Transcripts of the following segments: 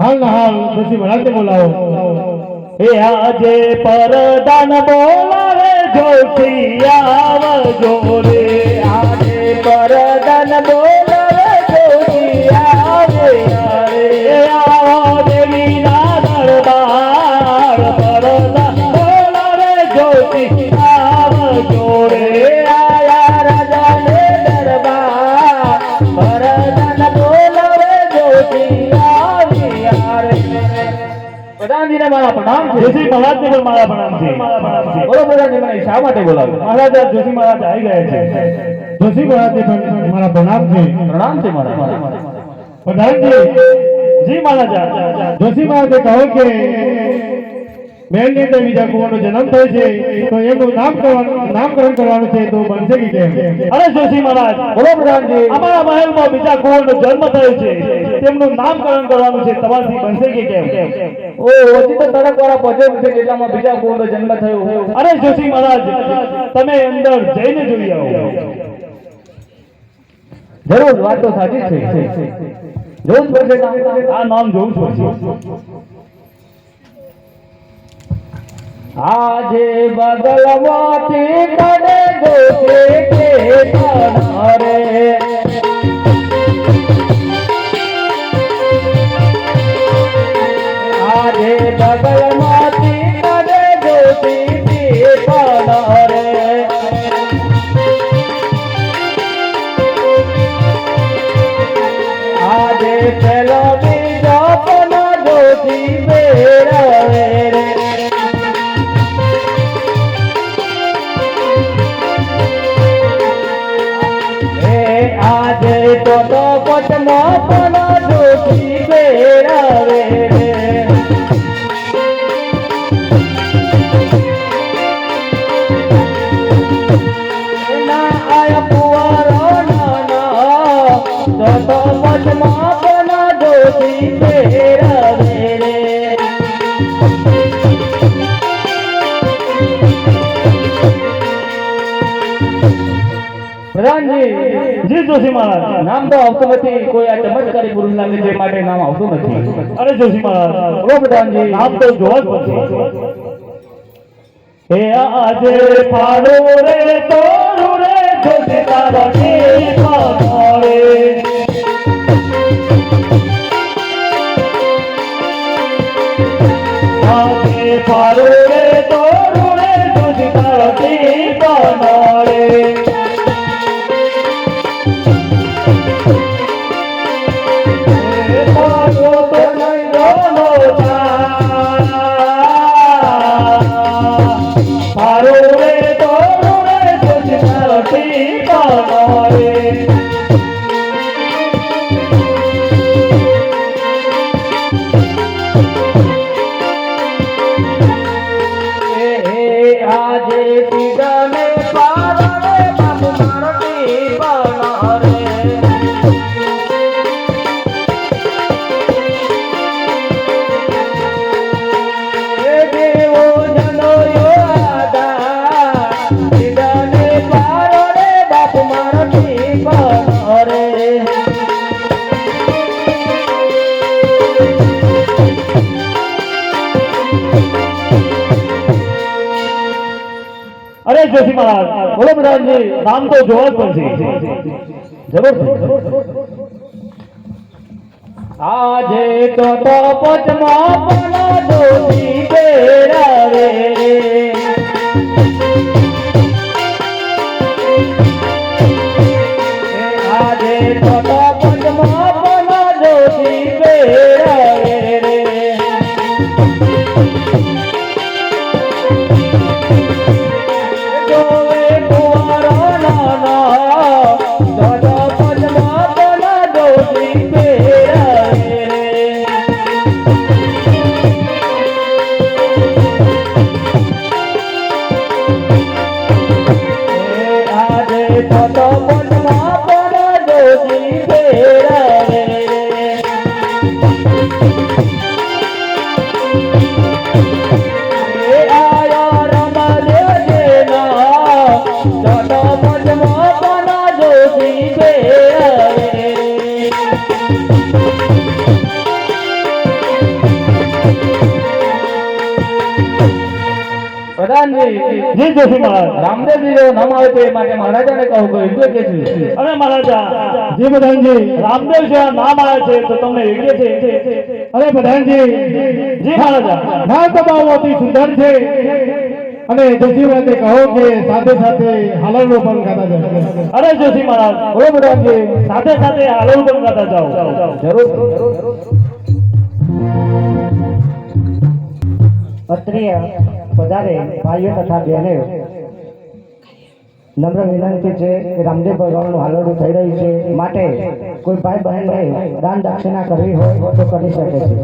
હાલ ના હાલ ખુશી ભણાતે બોલાવો. એ આજે પરદાન બોલાવે જોશિયા રે. આજે પરદાન બોલાવે જોશિયા રે. આવો દેવીના મારા પ્રણામ છે. જોશી મહારાજને પણ મારા પ્રણામ છે. બોલો પ્રધાનજી મને શા માટે બોલાવ્યો મહારાજ આ જોશી મહારાજ આવી ગયા છે. જોશી મહારાજને પણ મારા પ્રણામ છે. પ્રણામ છે મારા પ્રધાનજી જી મહારાજા જોશી મહારાજે કહો કે મહેલની અંદર બીજા કુંવરનો જન્મ થાય છે તો એનું નામ કરવાનું નામકરણ કરવાનું છે તો બનશે કે કેમ અરે જોશી મહારાજ બોલો પ્રધાનજી અમારા મહેલમાં બીજા કુંવરનો જન્મ થયો છે તેમનું નામકરણ કરવાનું છે તમારથી બનશે કે કેમ ઓ ઓછી તો તરક વાળા પહોંચે છે એટલામાં બીજા કોણનો જન્મ થયો અરે જોશી મહારાજ તમે અંદર જઈને જોઈ આવો. જરૂર વાત તો સાચી છે. જોવું પડશે. આ નામ જોવું જ પડશે. આજે બગલમાંથી કડે ગોતે કે રે આજે બગલમાંથી કડે ગોતી આજે તો તો પટનો જી મહારાજ. નામ તો આવતું નથી. કોઈ આ ચમત્કારી ગુરુ નામે જે માટે નામ આવતું નથી. અરે જોશી મહારાજ. બોલો પ્રધાનજી નામ તો જોવા જ પડશે હે આજે ફાડો રે તોરું રે જોશી તારા કી પાડે જોશી મહારાજ બોલો પ્રધાનજી નામ તો જોવા જ પડશે જરૂર આજે તો તો પચમાં પણ આજે પ્રધાનજી જી જોશી મહારાજ. રામદેવજી નામ આવે તે માટે મહારાજાને કહું કે યોગ્ય કે છે? અરે મહારાજા જી પ્રધાનજી રામદેવ જેવા નામ આવે છે તો તમને યોગ્ય છે. અરે પ્રધાનજી જી મહારાજા ના તો અતિ સુંદર છે. અને જોશી કહો કે સાથે સાથે હાલરનું પણ ગાતા જાઓ. અરે જોશી મહારાજ બોલો પ્રધાનજી સાથે સાથે હાલોલ પણ ગાતા જાઓ. જરૂર. અત્રિય પધારે ભાઈઓ તથા બહેને નમ્ર વિનંતી છે કે રામદેવ ભગવાનનું હાલરડું થઈ રહ્યું છે, માટે કોઈ ભાઈ બહેનને દાન દક્ષિણા કરવી હોય તો કરી શકે છે.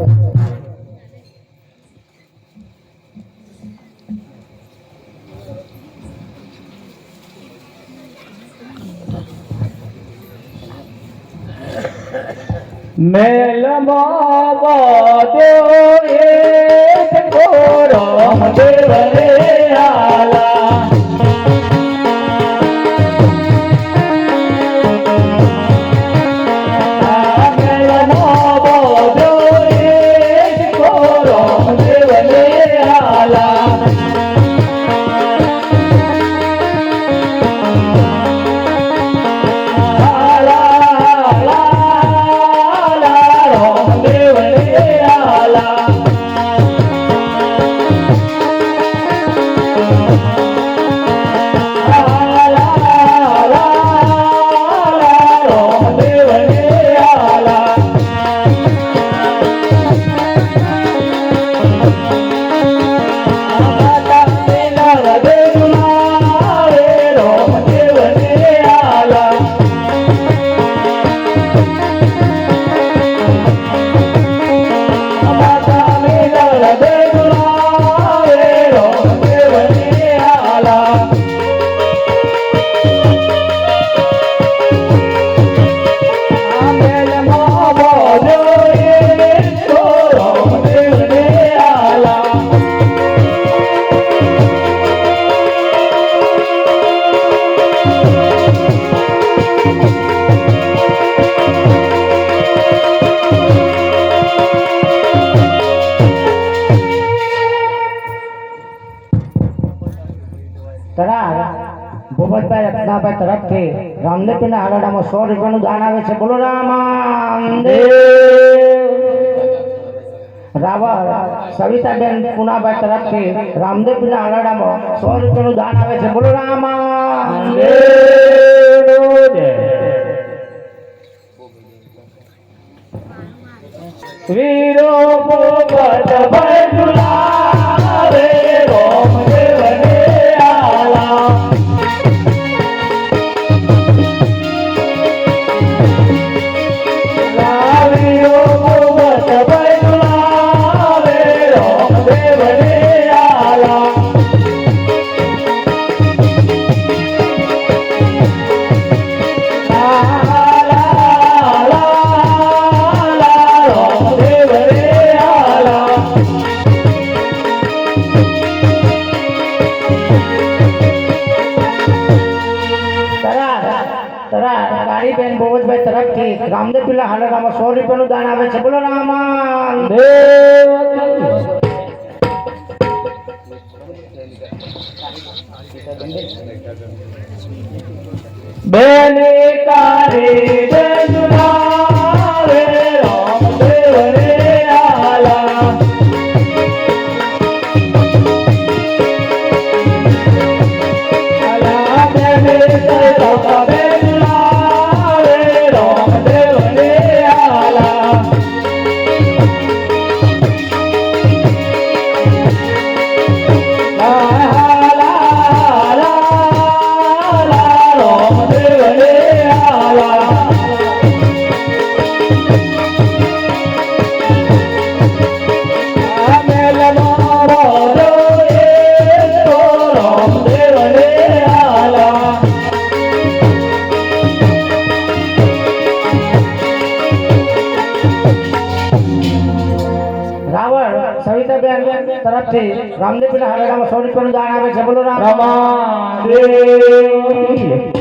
મેલમાં વાદ્યો રામ દેવ રે આલા. રત્નાભાઈ તરફથી રામદેવના હાલરડામાં સો રૂપિયાનું દાન આવે છે. બોલો રામદેવ રાવળ સવિતાબેન પુનાભાઈ તરફથી રામદેવના હાલરડામાં સો રૂપિયાનું દાન આવે છે. બોલો રામદેવ વીરો ભજુલાવે તરા કાળીબેન બોવજભાઈ તરફથી રામદેવ પિલ્લા હાલરડામાં સો રૂપિયાનું દાન આવે છે બોલો રામદેવ બેને કારે જજુલાવે તરફથી રામદેવ પિલ્લા હાલરડામાં સો રૂપિયાનું દાન આવે છે બોલો રામ રમા દેવ